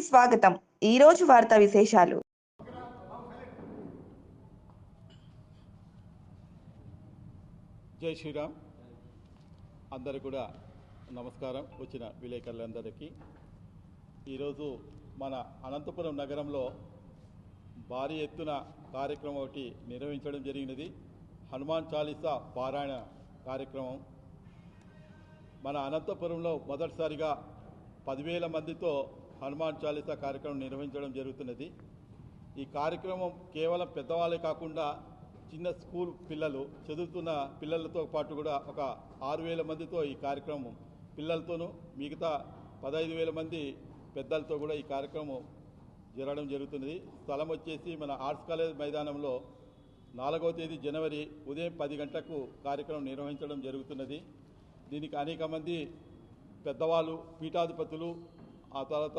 స్వాగతం. ఈ రోజు వార్తా విశేషాలు. జై శ్రీరామ్. అందరు కూడా నమస్కారం. వచ్చిన విలేకరులందరికీ. ఈరోజు మన అనంతపురం నగరంలో భారీ ఎత్తున కార్యక్రమం ఒకటి నిర్వహించడం జరిగినది. హనుమాన్ చాలీసా పారాయణ కార్యక్రమం. మన అనంతపురంలో మొదటిసారిగా పదివేల మందితో హనుమాన్ చాలీసా కార్యక్రమం నిర్వహించడం జరుగుతున్నది. ఈ కార్యక్రమం కేవలం పెద్దవాళ్ళే కాకుండా చిన్న స్కూల్ పిల్లలు చదువుతున్న పిల్లలతో పాటు కూడా ఒక ఆరు వేల మందితో ఈ కార్యక్రమం పిల్లలతోనూ మిగతా పదహైదు వేల మంది పెద్దలతో కూడా ఈ కార్యక్రమం జరగడం జరుగుతున్నది. స్థలం వచ్చేసి మన ఆర్ట్స్ కాలేజ్ మైదానంలో నాలుగవ తేదీ జనవరి ఉదయం పది గంటలకు కార్యక్రమం నిర్వహించడం జరుగుతున్నది. దీనికి అనేక మంది పెద్దవాళ్ళు పీఠాధిపతులు ఆ తర్వాత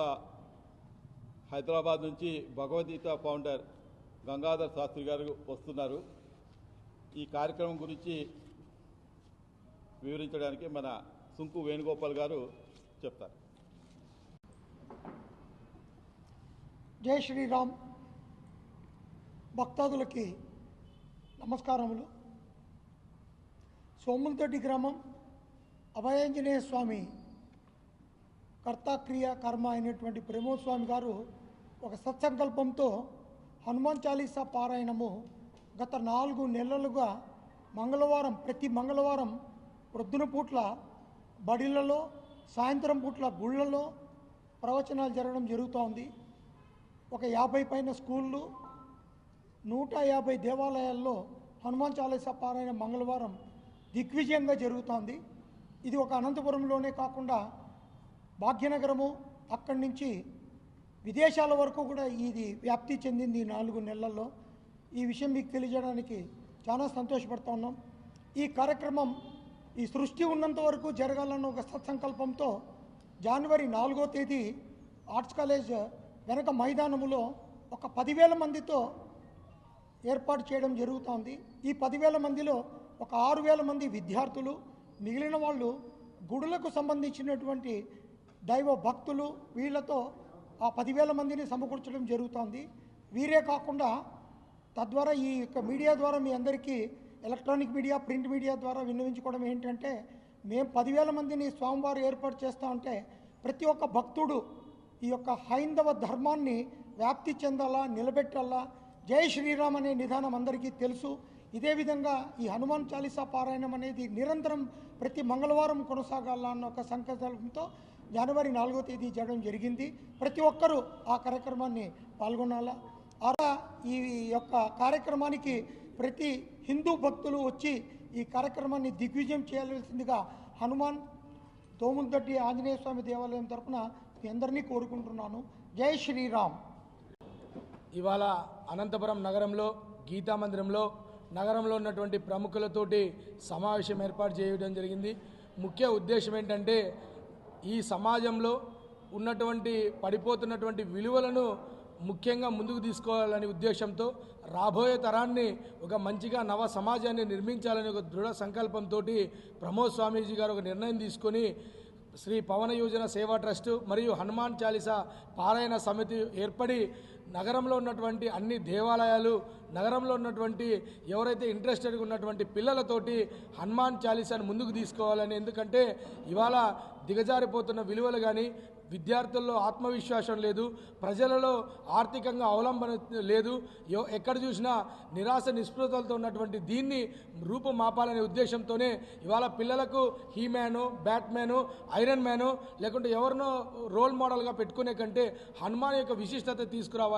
హైదరాబాద్ నుంచి భగవద్గీత ఫౌండర్ గంగాధర్ శాస్త్రి గారు వస్తున్నారు. ఈ కార్యక్రమం గురించి వివరించడానికి మన సుంకు వేణుగోపాల్ గారు చెప్తారు. జై శ్రీరామ్. భక్తాదులకి నమస్కారములు. సోములతోటి గ్రామం అభయాంజనేయ స్వామి కర్తాక్రియ కర్మ అయినటువంటి ప్రమోద్ స్వామి గారు ఒక సత్సంకల్పంతో హనుమాన్ చాలీసా పారాయణము గత నాలుగు నెలలుగా మంగళవారం ప్రతి మంగళవారం ప్రొద్దున పూట్ల బడిలలో సాయంత్రం పూట్ల గుళ్ళలో ప్రవచనాలు జరగడం జరుగుతోంది. ఒక యాభై పైన స్కూళ్ళు నూట యాభై దేవాలయాల్లో హనుమాన్ చాలీసా పారాయణ మంగళవారం దిగ్విజయంగా జరుగుతోంది. ఇది ఒక అనంతపురంలోనే కాకుండా భాగ్యనగరము అక్కడి నుంచి విదేశాల వరకు కూడా ఇది వ్యాప్తి చెందింది ఈ నాలుగు నెలల్లో. ఈ విషయం మీకు తెలియజేయడానికి చాలా సంతోషపడుతూ ఉన్నాం. ఈ కార్యక్రమం ఈ సృష్టి ఉన్నంత వరకు జరగాలన్న ఒక సత్సంకల్పంతో జనవరి నాలుగో తేదీ ఆర్ట్స్ కాలేజ్ వెనక మైదానములో ఒక పదివేల మందితో ఏర్పాటు చేయడం జరుగుతోంది. ఈ పదివేల మందిలో ఒక ఆరు వేల మంది విద్యార్థులు మిగిలిన వాళ్ళు గుడులకు సంబంధించినటువంటి దైవ భక్తులు వీళ్ళతో ఆ పదివేల మందిని సమకూర్చడం జరుగుతోంది. వీరే కాకుండా తద్వారా ఈ యొక్క మీడియా ద్వారా మీ అందరికీ ఎలక్ట్రానిక్ మీడియా ప్రింట్ మీడియా ద్వారా విన్నవించుకోవడం ఏంటంటే మేము పదివేల మందిని స్వామివారు ఏర్పాటు చేస్తా ఉంటే ప్రతి ఒక్క భక్తుడు ఈ యొక్క హైందవ ధర్మాన్ని వ్యాప్తి చెందాలా నిలబెట్టాలా? జై శ్రీరామ్ అనే నిధానం అందరికీ తెలుసు. ఇదే విధంగా ఈ హనుమాన్ చాలీసా పారాయణం అనేది నిరంతరం ప్రతి మంగళవారం కొనసాగాల అన్న ఒక సంకల్పంతో జనవరి నాలుగో తేదీ చేయడం జరిగింది. ప్రతి ఒక్కరూ ఆ కార్యక్రమాన్ని పాల్గొనాలా? అలా ఈ యొక్క కార్యక్రమానికి ప్రతి హిందూ భక్తులు వచ్చి ఈ కార్యక్రమాన్ని దిగ్విజయం చేయాల్సిందిగా హనుమాన్ తోములదొడ్డి ఆంజనేయ స్వామి దేవాలయం తరఫున మీ అందరినీ కోరుకుంటున్నాను. జై శ్రీరామ్. ఇవాళ అనంతపురం నగరంలో గీతా మందిరంలో నగరంలో ఉన్నటువంటి ప్రముఖులతోటి సమావేశం ఏర్పాటు చేయడం జరిగింది. ముఖ్య ఉద్దేశం ఏంటంటే ఈ సమాజంలో ఉన్నటువంటి పడిపోతున్నటువంటి విలువలను ముఖ్యంగా ముందుకు తీసుకోవాలనే ఉద్దేశంతో రాబోయే తరాన్ని ఒక మంచిగా నవ సమాజాన్ని నిర్మించాలనే ఒక దృఢ సంకల్పంతో ప్రమోద్ స్వామీజీ గారు ఒక నిర్ణయం తీసుకొని శ్రీ పవన యోజన సేవా ట్రస్టు మరియు హనుమాన్ చాలీసా పారాయణ సమితి ఏర్పడి నగరంలో ఉన్నటువంటి అన్ని దేవాలయాలు నగరంలో ఉన్నటువంటి ఎవరైతే ఇంట్రెస్టెడ్గా ఉన్నటువంటి పిల్లలతోటి హనుమాన్ చాలీసాను ముందుకు తీసుకోవాలని ఎందుకంటే ఇవాళ దిగజారిపోతున్న విలువలు కానీ విద్యార్థుల్లో ఆత్మవిశ్వాసం లేదు ప్రజలలో ఆర్థికంగా అవలంబన లేదు ఎక్కడ చూసినా నిరాశ నిస్పృహలతో ఉన్నటువంటి దీన్ని రూపుమాపాలనే ఉద్దేశంతోనే ఇవాళ పిల్లలకు He Man Batman Iron Man లేకుంటే ఎవరినో రోల్ మోడల్గా పెట్టుకునే కంటే హనుమాన్ యొక్క విశిష్టత తీసుకురావాలి.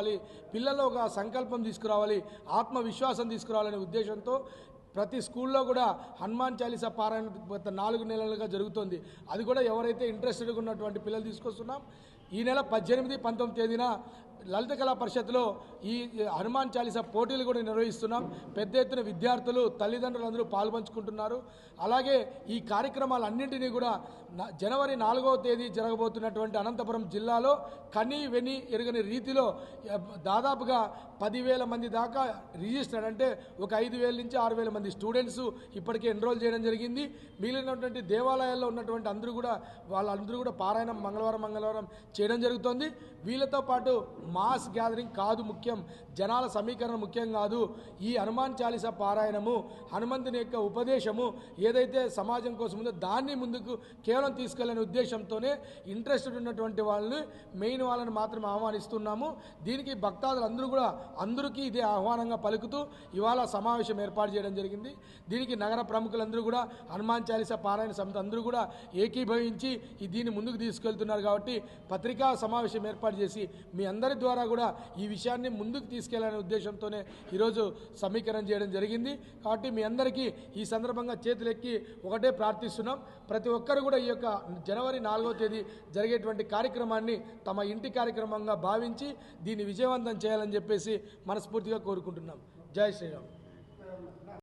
పిల్లల్లో ఒక సంకల్పం తీసుకురావాలి ఆత్మవిశ్వాసం తీసుకురావాలనే ఉద్దేశంతో ప్రతి స్కూల్లో కూడా హనుమాన్ చాలీసా పారాయణ గత నాలుగు నెలలుగా జరుగుతుంది. అది కూడా ఎవరైతే ఇంట్రెస్టెడ్గా ఉన్నటువంటి పిల్లలు తీసుకొస్తున్నాం ఈ నెల పద్దెనిమిది పంతొమ్మిది తేదీన లలిత కళా పరిషత్లో ఈ హనుమాన్ చాలీసా పోటీలు కూడా నిర్వహిస్తున్నాం. పెద్ద ఎత్తున విద్యార్థులు తల్లిదండ్రులు అందరూ పాల్పంచుకుంటున్నారు. అలాగే ఈ కార్యక్రమాలన్నింటినీ కూడా జనవరి నాలుగవ తేదీ జరగబోతున్నటువంటి అనంతపురం జిల్లాలో కని వెని ఎరగని రీతిలో దాదాపుగా పదివేల మంది దాకా రిజిస్టర్ అంటే ఒక ఐదు వేల నుంచి ఆరు వేల మంది స్టూడెంట్స్ ఇప్పటికే ఎన్రోల్ చేయడం జరిగింది. మిగిలినటువంటి దేవాలయాల్లో ఉన్నటువంటి అందరూ కూడా వాళ్ళందరూ కూడా పారాయణం మంగళవారం మంగళవారం చేయడం జరుగుతోంది. వీళ్ళతో పాటు మాస్ గ్యాదరింగ్ కాదు ముఖ్యం. జనాల సమీకరణ ముఖ్యం కాదు. ఈ హనుమాన్ చాలీస పారాయణము హనుమంతుని యొక్క ఉపదేశము ఏదైతే సమాజం కోసం ఉందో దాన్ని ముందుకు కేవలం తీసుకెళ్ళనే ఉద్దేశంతోనే ఇంట్రెస్టెడ్ ఉన్నటువంటి వాళ్ళని మెయిన్ వాళ్ళని మాత్రమే ఆహ్వానిస్తున్నాము. దీనికి భక్తాదులు అందరూ కూడా అందరికీ ఇదే ఆహ్వానంగా పలుకుతూ ఇవాళ సమావేశం ఏర్పాటు చేయడం జరిగింది. దీనికి నగర ప్రముఖులందరూ కూడా హనుమాన్ చాలీస పారాయణ సమితి అందరూ కూడా ఏకీభవించి ఈ దీన్ని ముందుకు తీసుకెళ్తున్నారు కాబట్టి పత్రికా సమావేశం ఏర్పాటు చేసి మీ అందరి ద్వారా కూడా ఈ విషయాన్ని ముందుకు తీసుకెళ్ళాలనే ఉద్దేశంతోనే ఈరోజు సమీకరణ చేయడం జరిగింది. కాబట్టి మీ అందరికీ ఈ సందర్భంగా చేతులెక్కి ఒకటే ప్రార్థిస్తున్నాం. ప్రతి ఒక్కరు కూడా ఈ యొక్క జనవరి నాలుగవ తేదీ జరిగేటువంటి కార్యక్రమాన్ని తమ ఇంటి కార్యక్రమంగా భావించి దీన్ని విజయవంతం చేయాలని చెప్పేసి మనస్ఫూర్తిగా కోరుకుంటున్నాం. జై శ్రీరామ్.